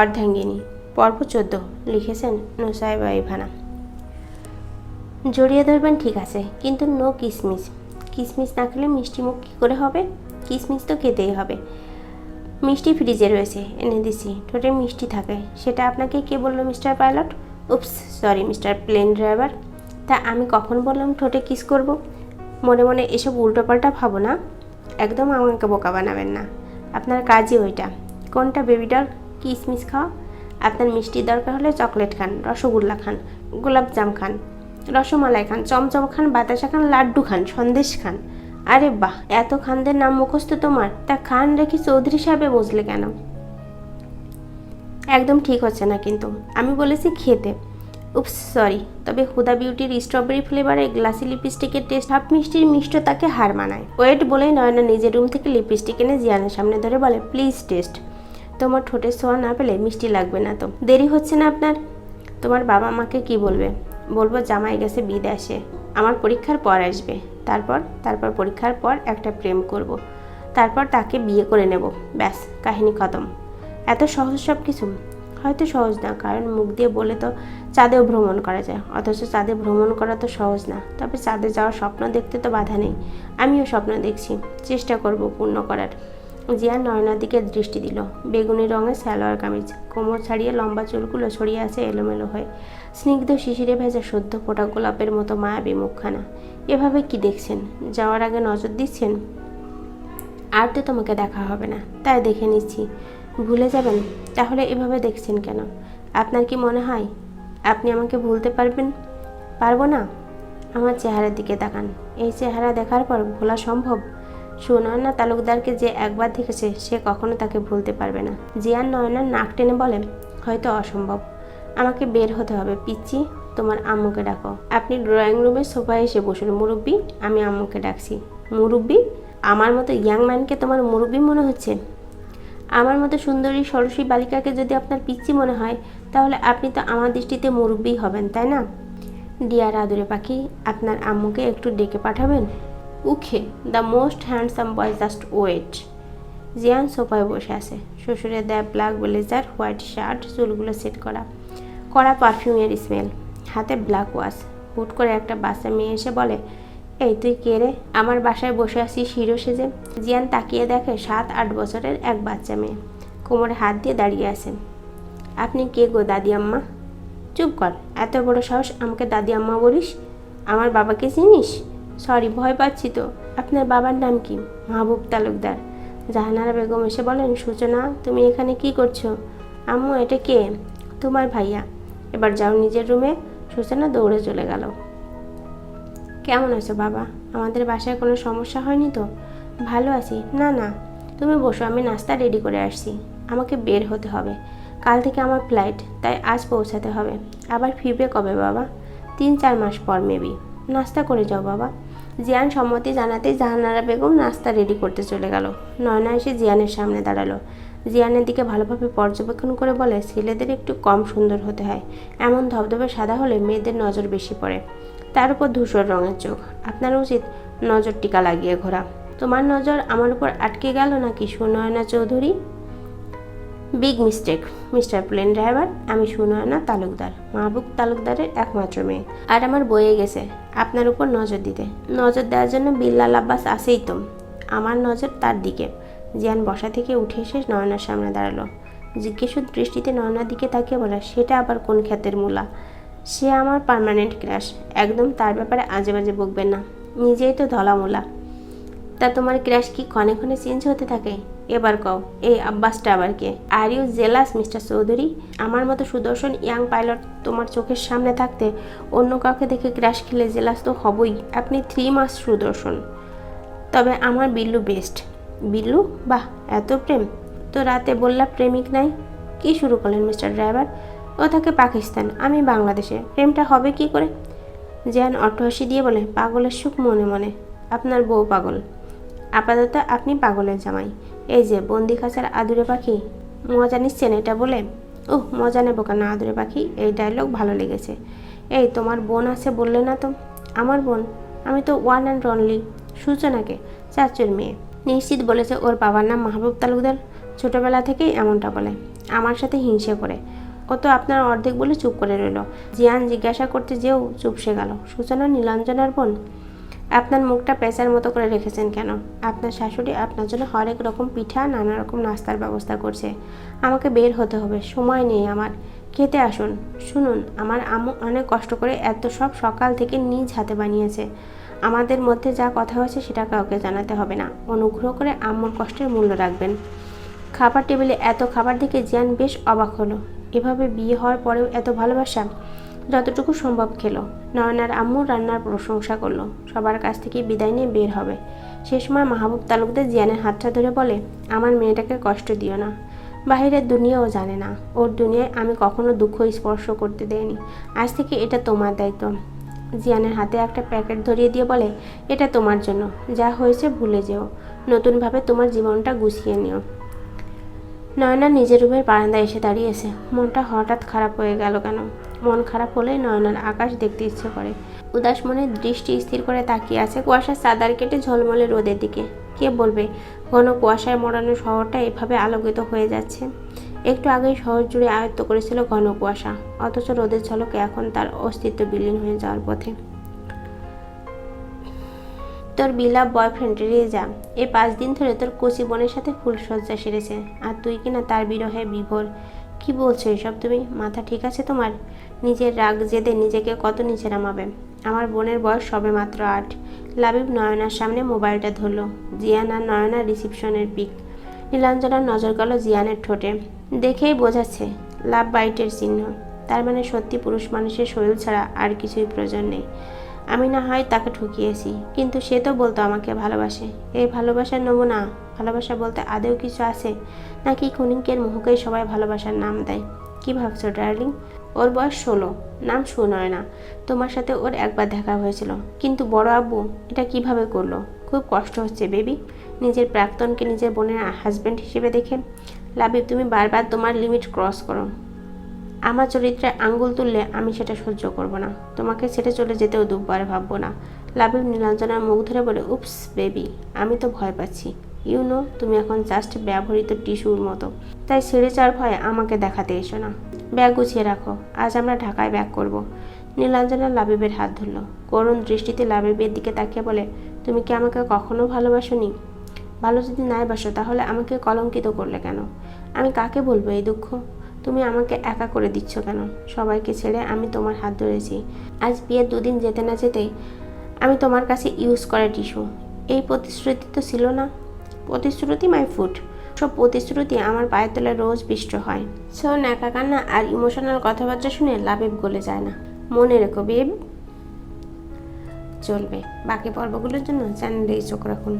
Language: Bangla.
অর্ধাঙ্গিনী পর্ব চোদ্দ, লিখেছেন নুসাইবা ইভানা। জড়িয়ে ধরবেন ঠিক আছে, কিন্তু নো কিসমিস। কিসমিস না খেলে মিষ্টি মুখ কী করে হবে? কিসমিস তো খেতেই হবে। মিষ্টি ফ্রিজে রয়েছে, এনে দিছি, ঠোঁটে মিষ্টি থাকে। সেটা আপনাকে কে বলল, mister pilot? Oops sorry mister plane driver. তা আমি কখন বললাম ঠোঁটে কিস করব? মনে মনে এসব উল্টোপাল্টা ভাবো না। একদম আমাকে বোকা বানাবেন না। আপনার কাজই ওইটা। কোনটা বেবি কিসমিস খাওয়া আপনার মিষ্টির দরকার হলে চকলেট খান, রসগোল্লা খান গোলাপজাম খান, রসমালাই খান, চমচম খান, বাতাসা খান, লাড্ডু খান, সন্দেশ খান। আরে বাহ, এত খানদের নাম মুখস্থ তোমার? তা খান রেখে চৌধুরী সাহেবে বসলে কেন? একদম ঠিক হচ্ছে না কিন্তু। আমি বলেছি খেতে। উপস সরি তবে হুদা বিউটির স্ট্রবেরি ফ্লেভারের গ্লাসি লিপস্টিকের টেস্ট হাফ মিষ্টির মিষ্টতাকে হার মানায়। ওয়েট বলেই নয়না নিজের রুম থেকে লিপস্টিক এনে জিয়ানের সামনে ধরে বলে প্লিজ টেস্ট তোমার ঠোঁটে ছোঁয়া না পেলে মিষ্টি লাগবে না তো। দেরি হচ্ছে না আপনার? তোমার বাবা মাকে কি বলবে? বলব জামাই গেছে বিদেশে আমার পরীক্ষার পর আসবে। তারপর তারপর পরীক্ষার পর একটা প্রেম করব। তারপর তাকে বিয়ে করে নেব। ব্যাস, কাহিনী খতম। এত সহজ সব কিছু হয়তো সহজ না, কারণ মুখ দিয়ে বলে তো চাঁদেও ভ্রমণ করা যায়। অথচ চাঁদে ভ্রমণ করা তো সহজ না। তবে চাঁদে যাওয়ার স্বপ্ন দেখতে তো বাধা নেই। আমিও স্বপ্ন দেখছি। চেষ্টা করব পূর্ণ করার। জিয়া নয়নার দিকে দৃষ্টি দিল। বেগুনি রঙের সালোয়ার কামিজ, কোমর ছাড়িয়ে লম্বা চুলগুলো ছড়িয়ে আছে এলোমেলো হয়ে। স্নিগ্ধ শিশিরে ভেজা সদ্য ফোটা গোলাপের মতো মায়াবী মুখখানা। এভাবে কি দেখছেন? যাওয়ার আগে নজর দিচ্ছেন? আর তো তোমাকে দেখা হবে না, তাই দেখে নিচ্ছি। ভুলে যাবেন? তাহলে এভাবে দেখছেন কেন? আপনার কি মনে হয়? আপনি আমাকে ভুলতে পারবেন? পারব না? আমার চেহারার দিকে তাকান। এই চেহারা দেখার পর ভোলা সম্ভব? সুনয়না তালুকদারকে যে একবার দেখেছে, সে কখনো তাকে ভুলতে পারবে না। জিয়ান নয়নার নাক টেনে বলে, হয়তো অসম্ভব। আমাকে বের হতে হবে পিচ্ছি তোমার আম্মুকে ডাকো। আপনি ড্রয়িং রুমের সোফায় এসে বসুন, মুরব্বী। আমি আম্মুকে ডাকছি। মুরব্বী? আমার মতো ইয়াং ম্যানকে তোমার মুরব্বী মনে হচ্ছে? আমার মতো সুন্দরী সরসী বালিকাকে যদি আপনার পিচ্ছি মনে হয়, তাহলে আপনি তো আমার দৃষ্টিতে মুরব্বী হবেন, তাই না? ডিয়ার আদুরে পাখি, আপনার আম্মুকে একটু ডেকে পাঠাবেন? উখে the most handsome boy just wait Zian সোফায় বসে আছে। শ্বশুরের দেয় ব্ল্যাক ব্লেজার হোয়াইট শার্ট চুলগুলো সেট করা। কড়া পারফিউমের স্মেল হাতে ব্ল্যাক ওয়াশ হুট করে একটা বাচ্চা মেয়ে এসে বলে, এই, তুই কে রে? আমার বাসায় বসে আছিস হিরো সেজে? জিয়ান তাকিয়ে দেখে সাত, আট বছরের এক বাচ্চা মেয়ে। কোমরে হাত দিয়ে দাঁড়িয়ে আছেন আপনি কে গো, দাদি আম্মা? চুপ কর। এত বড় সাহস আমাকে দাদি আম্মা বলিস? আমার বাবাকে চিনিস? সরি, ভয় পাচ্ছি তো। আপনার বাবার নাম কি? মাহবুব তালুকদার। জাহানারা বেগম এসে বলেন, সূচনা, তুমি এখানে কি করছ? আম্মু, এটা কে? তোমার ভাইয়া। এবার যাও নিজের রুমে। সূচনা দৌড়ে চলে গেল। কেমন আছো বাবা? আমাদের বাসায় কোনো সমস্যা হয়নি তো? ভালো আছি। না না। তুমি বসো, আমি নাস্তা রেডি করে আসছি। আমাকে বের হতে হবে। কাল থেকে আমার ফ্লাইট, তাই আজ পৌঁছাতে হবে। আবার ফিরবে কবে বাবা? তিন, চার মাস পর মেবি। নাস্তা করে যাও বাবা। জিয়ান সম্মতি জানাতেই জাহানারা বেগম নাস্তা রেডি করতে চলে গেল। নয়না এসে জিয়ানের সামনে দাঁড়াল। জিয়ানের দিকে ভালোভাবে পর্যবেক্ষণ করে বলে, ছেলেদের একটু কম সুন্দর হতে হয়। এমন ধবধবে সাদা হলে মেয়েদের নজর বেশি পড়ে। তার উপর ধূসর রঙের চোখ। আপনার উচিত নজর টিকা লাগিয়ে ঘোরা। তোমার নজর আমার উপর আটকে গেল নাকি, Sunayana Chowdhury? Big mistake mister plane driver আমি সুনয়না তালুকদার, মাহবুব তালুকদারের একমাত্র মেয়ে। আর আমার বয়ে গেছে, আপনার উপর নজর দিতে। নজর দেওয়ার জন্য বিল্লাল আব্বাস আসেই তো। আমার নজর তার দিকে। জিয়ান বসা থেকে উঠে এসে নয়নার সামনে দাঁড়াল। জিজ্ঞেসুর দৃষ্টিতে নয়নার দিকে তাকিয়ে বলে, সেটা আবার কোন খ্যাতের মূলা? সে আমার পার্মানেন্ট ক্রাশ একদম তার ব্যাপারে আজে বাজে বকবেন না। নিজেই তো ধলামূলা তা তোমার ক্রাশ কি ক্ষণে ক্ষণে চেঞ্জ হতে থাকে? এবার কও, এই আব্বাসটা আবার কে? Are you jealous mister Chowdhury? আমার মতো সুদর্শন ইয়াং পাইলট তোমার চোখের সামনে থাকতে অন্য কাউকে দেখে ক্রাশ খেলে জেলাস তো হবই। আপনি থ্রি মাস সুদর্শন। তবে আমার বিল্লু বেস্ট বিল্লু? বাহ, এত প্রেম। তো রাতে বললা প্রেমিক নাই? কি শুরু করলেন মিস্টার ড্রাইভার ও থাকে পাকিস্তান, আমি বাংলাদেশে। প্রেমটা হবে কি করে? জ্যান অট্টহাসি দিয়ে বলে, পাগলের সুখ মনে মনে। আপনার বউ পাগল। আপাতত আপনি পাগলের জামাই। এই যে, বন্দি খাঁচার আদুরে পাখি। মজা নিচ্ছেন এটা বলে? ওহ মজা নেব কেন আদুরে পাখি? এই ডায়লগ ভালো লেগেছে। এই, তোমার বোন আছে বললে না তো? আমার বোন? আমি তো ওয়ান অ্যান্ড অনলি সূচনাকে, চাচুর মেয়ে। নিশ্চিত বলেছে ওর বাবার নাম মাহবুব তালুকদার। ছোটবেলা থেকেই এমনটা বলে। আমার সাথে হিংসে করে। ও তো আপনার অর্ধেক বলে চুপ করে রইল। জিয়ান জিজ্ঞাসা করতে যেও চুপসে গেল। সূচনা নীলাঞ্জনার বোন? আপনার মুখটা পেঁচার মতো করে রেখেছেন কেন? আপনার শাশুড়ি আপনার জন্য হরেক রকম পিঠা, নানা রকম নাস্তার ব্যবস্থা করছে। আমাকে বের হতে হবে, সময় নেই আমার। খেতে আসুন। শুনুন, আমার আম্মু অনেক কষ্ট করে এত সব সকাল থেকে নিজ হাতে বানিয়েছে। আমাদের মধ্যে যা কথা হয়েছে সেটা কাউকে জানাতে হবে না। অনুগ্রহ করে আম্মুর কষ্টের মূল্য রাখবেন। খাবার টেবিলে এত খাবার দেখে জিয়ান বেশ অবাক হলো। এভাবে বিয়ে হওয়ার পরেও এত ভালোবাসা? যতটুকু সম্ভব খেলো। নয়নার আম্মু রান্নার প্রশংসা করল। সবার কাছ থেকে বিদায় নিয়ে বের হবে। সে সময় মাহবুব তালুকদের জিয়ানের হাতটা ধরে বলে, আমার মেয়েটাকে কষ্ট দিও না। বাহিরের দুনিয়াও জানে না। ওর দুনিয়ায় আমি কখনো দুঃখ স্পর্শ করতে দেয়নি আজ থেকে এটা তোমার দায়িত্ব। জিয়ানের হাতে একটা প্যাকেট ধরিয়ে দিয়ে বলে, এটা তোমার জন্য। যা হয়েছে ভুলে যেও। নতুনভাবে তোমার জীবনটা গুছিয়ে নিও। নয়না নিজের রুমের বারান্দায় এসে দাঁড়িয়েছে মনটা হঠাৎ খারাপ হয়ে গেল কেন? মন খারাপ হলেই নয়নার আকাশ দেখতে ইচ্ছে করে। উদাস মনে দৃষ্টি স্থির করে তাকিয়ে আছে কুয়াশার চাদার কেটে ঝলমলে রোদের দিকে। কে বলবে, ঘন কুয়াশায় মরানো শহরটা এভাবে আলোকিত হয়ে যাচ্ছে। একটু আগেই শহর জুড়ে আয়ত্ত করেছিল ঘন কুয়াশা, অথচ রোদের ঝলকে এখন তার অস্তিত্ব বিলীন হয়ে যাওয়ার পথে। তোর বিলাপ বয়ফ্রেন্ড রেজা এই পাঁচ দিন ধরে তোর কচি বোনের সাথে ফুলসজ্জা সেরেছে, আর তুই কিনা তার বিরহে বিভোর। কি বলছো এসব তুমি? মাথা ঠিক আছে তোমার? নিজের রাগ জেদে নিজেকে কত নিচে নামাবে? আমার বোনের বয়স সবে মাত্র আট। লাবিব নয়নার সামনে মোবাইলটা ধরলো। জিয়ান আর নয়না রিসিপশনের পিক। নীলাঞ্জনার নজর গেল জিয়ানের ঠোঁটে। দেখেই বোঝাচ্ছে, লাভ বাইটের চিহ্ন। তার মানে সত্যি পুরুষ মানুষের শরীর ছাড়া আর কিছুই প্রয়োজন নেই। আমি না হয় তাকে ঠকিয়েছি, কিন্তু সে তো বলতো আমাকে ভালোবাসে। এই ভালোবাসার নমুনা, ভালোবাসা বলতে আদেও কিছু আছে? নাকি ক্ষণিকের মুহূর্তেই সবাই ভালোবাসার নাম দেয়? কি ভাবছ, ডার্লিং? ওর বয়স ষোলো। নাম সুনয় না তোমার সাথে ওর একবার দেখা হয়েছিল। কিন্তু বড় আব্বু এটা কীভাবে করল? খুব কষ্ট হচ্ছে, বেবি। নিজের প্রাক্তনকে নিজের বোনের হাজব্যান্ড হিসেবে দেখে। লাবিব তুমি বারবার তোমার লিমিট ক্রস করো। আমার চরিত্রে আঙ্গুল তুললে আমি সেটা সহ্য করব না। তোমাকে ছেড়ে চলে যেতেও দুবার ভাববো না। লাবিব নীলাঞ্জনার মুখ ধরে বলে উপস বেবি, আমি তো ভয় পাচ্ছি। ইউ নো তুমি এখন জাস্ট ব্যবহৃত টিস্যুর মতো। তাই ছেড়ে যাওয়ার ভয়ে আমাকে দেখাতে এসো না। ব্যাগ গুছিয়ে রাখো। আজ আমরা ঢাকায় ব্যাগ করব। নীলাঞ্জনা লাবিবের হাত ধরল। করুণ দৃষ্টিতে লাবিবের দিকে তাকিয়ে বলে, তুমি কি আমাকে কখনো ভালোবাসোনি? ভালো যদি নাই বাসো, তাহলে আমাকে কলঙ্কিত করলে কেন? আমি কাকে বলব এই দুঃখ? তুমি আমাকে একা করে দিচ্ছ কেন? সবাইকে ছেড়ে আমি তোমার হাত ধরেছি। আজ বিয়ের দুদিন যেতে না যেতেই আমি তোমার কাছে ইউজ করা টিস্যু। এই প্রতিশ্রুতি তো ছিল না? প্রতিশ্রুতি মাই ফুড সব প্রতিশ্রুতি আমার পায়ের তলায় রোজ পিষ্ট হয়। সো ন্যাকা কান্না আর ইমোশনাল কথাবার্তা শুনে লাভেব গলে যায় না। মনে রেখো বেব চলবে। বাকি পর্বগুলোর জন্য চ্যানেলেই চোখ রাখুন।